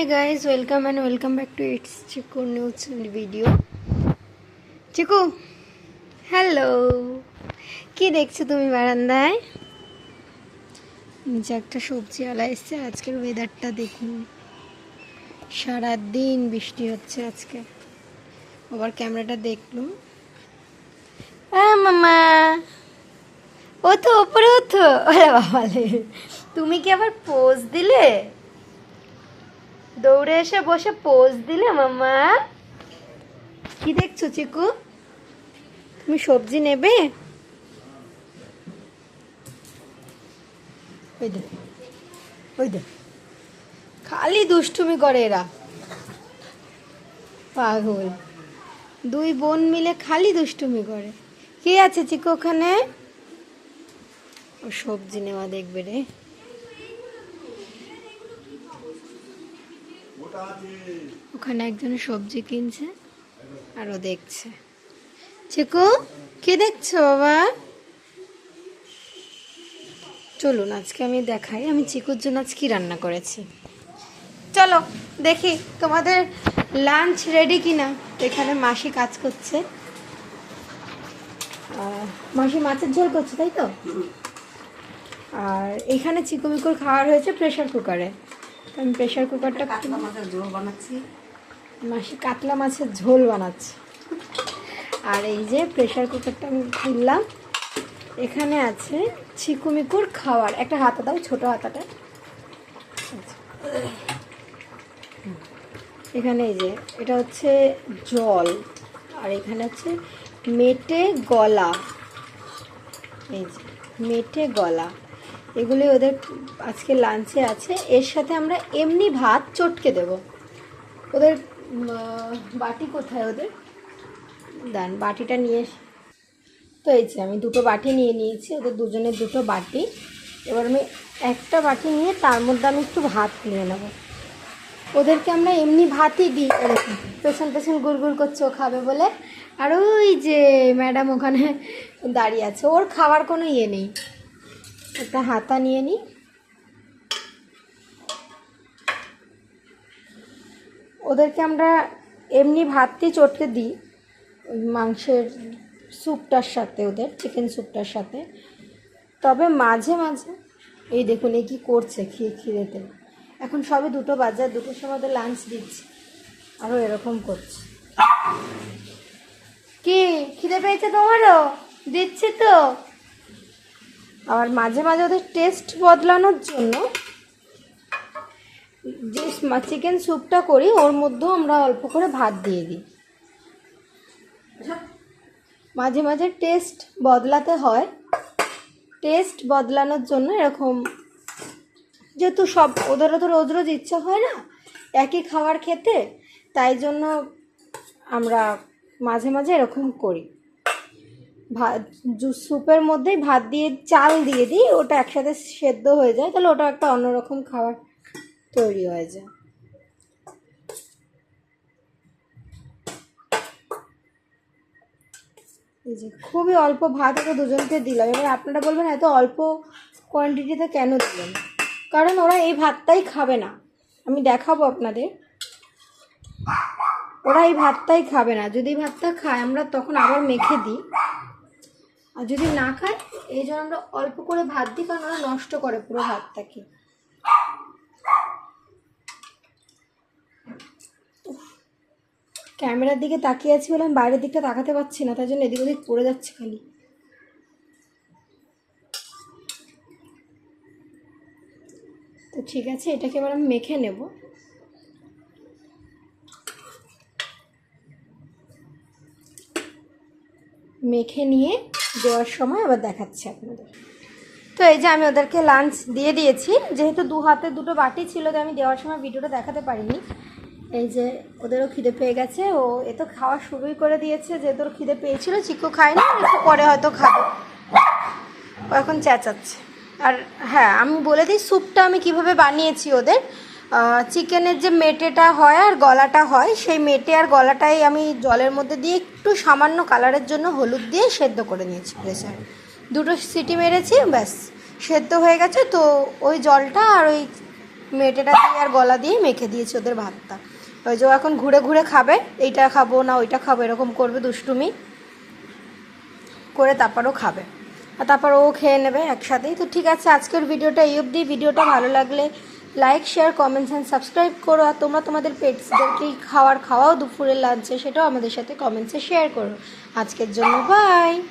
Hey guys, welcome and welcome back to It's Chiku News video. Chiku hello কি দেখছ তুমি বারান্দায়? নিচে একটা সবজিওয়ালা এসছে আজকের ওয়েদারটা দেখুন। সারাদিন বৃষ্টি হচ্ছে আজকে। আবার ক্যামেরাটা দেখলুম। হ্যাঁ মামা। ও তো ওপরে ওঠো। ওরে বাবালে তুমি কি আবার পোজ দিলে? দৌড়ে এসে বসে পোজ দিলে মামা কি দেখছ, চিকু? তুমি সবজি নেবে? খালি দুষ্টুমি করে এরা। পাগল। দুই বোন মিলে খালি দুষ্টুমি করে। কে আছে চিকু ওখানে? ও সবজি নেওয়া দেখবে রে। ওখানে একজন সবজি কিনছে আর দেখছে। চিকু, কি দেখছ বাবা? চলুন, আজকে আমি দেখাই। আমি চিকুর জন্য আজ কি রান্না করেছি? চলো, দেখি তোমাদের লাঞ্চ রেডি কিনা। এখানে মাসি কাজ করছে। মাসি মাছের ঝোল করছে, তাই তো? আর এখানে চিকু মিকুর খাওয়ার হয়েছে প্রেশার কুকারে আমি প্রেশার কুকারটা কাতলা মাছের ঝোল বানাচ্ছি। মাসি কাতলা মাছের ঝোল বানাচ্ছে। আর এই যে প্রেশার কুকারটা আমি খুললাম। এখানে আছে চিকুমিকুর খাওয়ার। একটা হাতা দাও ছোট হাতাটা। এখানে এই যে এটা হচ্ছে জল। আর এখানে হচ্ছে মেটে গলা। এই যে মেটে গলা। এগুলি ওদের আজকে লাঞ্চে আছে। এর সাথে আমরা এমনি ভাত চটকে দেবো। ওদের বাটি কোথায় ওদের? দান বাটিটা নিয়ে তো এই যে আমি দুটো বাটি নিয়ে নিয়েছি, ওদের দুজনের দুটো বাটি। এবার আমি একটা বাটি নিয়ে তার মধ্যে আমি একটু ভাত নিয়ে নেব। ওদেরকে আমরা এমনি ভাতই দিই। পেছন পেছন গুড়গুড় করছে, ও খাবে বলে। আর ওই যে ম্যাডাম ওখানে দাঁড়িয়ে আছে, ওর খাওয়ার কোনো ইয়ে নেই। একটা হাতা নিয়ে নিই ওদেরকে আমরা এমনি ভাতই চটকে দিই মাংসের স্যুপটার সাথে, ওদের চিকেন স্যুপটার সাথে। তবে মাঝে মাঝে, এই দেখুন এই কী করছে খিয়ে খিদেতে এখন সবে দুটো বাজার দুটোর সময় ওদের লাঞ্চ দিচ্ছি। আরও এরকম করছে। কি, খিদে পেয়েছে তোমারও? দিচ্ছি তো। আবার মাঝে মাঝে ওদের টেস্ট বদলানোর জন্য যে চিকেন স্যুপটা করি ওর মধ্যেও আমরা অল্প করে ভাত দিয়ে দিই। মাঝে মাঝে টেস্ট বদলাতে হয়। টেস্ট বদলানোর জন্য এরকম যেহেতু সব ওদেরও তো রোজ রোজ ইচ্ছা হয় না একই খাবার খেতে তাই জন্য আমরা মাঝে মাঝে এরকম করি। ভাত স্যুপের মধ্যেই ভাত দিয়ে, চাল দিয়ে দিই, ওটা একসাথে সেদ্ধ হয়ে যায়, তাহলে ওটা একটা অন্যরকম খাবার তৈরি হয়ে যায়। এই যে খুবই অল্প ভাত ওকে দুজনকে দিলাম, এবার আপনারা বলবেন এত অল্প কোয়ান্টিটিতে কেন দিলেন? কারণ ওরা এই ভাতটাই খাবে না। আমি দেখাবো আপনাদের। ওরা এই ভাতটাই খাবে না। যদি ভাতটা খায়, আমরা তখন আবার মেখে দিই। আর যদি না খায়, এই জন্য আমরা অল্প করে ভাত দিই, কারণ ওরা নষ্ট করে পুরো ভাতটাকে। ক্যামেরার দিকে তাকিয়ে আছি বলে আমি বাইরের দিকটা তাকাতে পারছি না, তাই জন্য এদিক ওদিক পড়ে যাচ্ছে খালি। তো ঠিক আছে, এটাকে এবার আমি মেখে নেব। মেখে নিয়ে দেওয়ার সময় আবার দেখাচ্ছি আপনাদের। তো এই যে আমি ওদেরকে লাঞ্চ দিয়ে দিয়েছি। যেহেতু দু হাতে দুটো বাটি ছিল তো আমি দেওয়ার সময় ভিডিওটা দেখাতে পারিনি। এই যে ওদেরও খিদে পেয়ে গেছে। ও, এ তো খাওয়া শুরুই করে দিয়েছে যে তোর খিদে পেয়েছিল, চিকু খায়নি একটু পরে হয়তো খাবে। ও এখন চেঁচাচ্ছে। আর হ্যাঁ আমি বলে দিই স্যুপটা আমি কীভাবে বানিয়েছি ওদের চিকেনের যে মেটেটা হয় আর গলাটা হয়, সেই মেটে আর গলাটাই আমি জলের মধ্যে দিয়ে একটু সামান্য কালারের জন্য হলুদ দিয়ে সেদ্ধ করে নিয়েছি প্রেসার দুটো সিটি মেরেছি, ব্যাস, সেদ্ধ হয়ে গেছে। তো ওই জলটা আর ওই মেটেটা দিয়ে আর গলা দিয়ে মেখে দিয়েছি ওদের ভাতটা। ওই যে এখন ঘুরে ঘুরে খাবে, এইটা খাব না ওইটা খাব, এরকম করবে দুষ্টুমি। করে তারপরও খাবে। আর তারপর ও খেয়ে নেবে একসাথেই। তো ঠিক আছে, আজকের ভিডিওটা এই অবধি। ভিডিওটা ভালো লাগলে like share comments and subscribe করো। আর তোমরা তোমাদের পেটসদেরকে খাওয়ার, খাওয়াও দুপুরের লাঞ্চে সেটাও আমাদের সাথে কমেন্টসে শেয়ার করো। আজকের জন্য বাই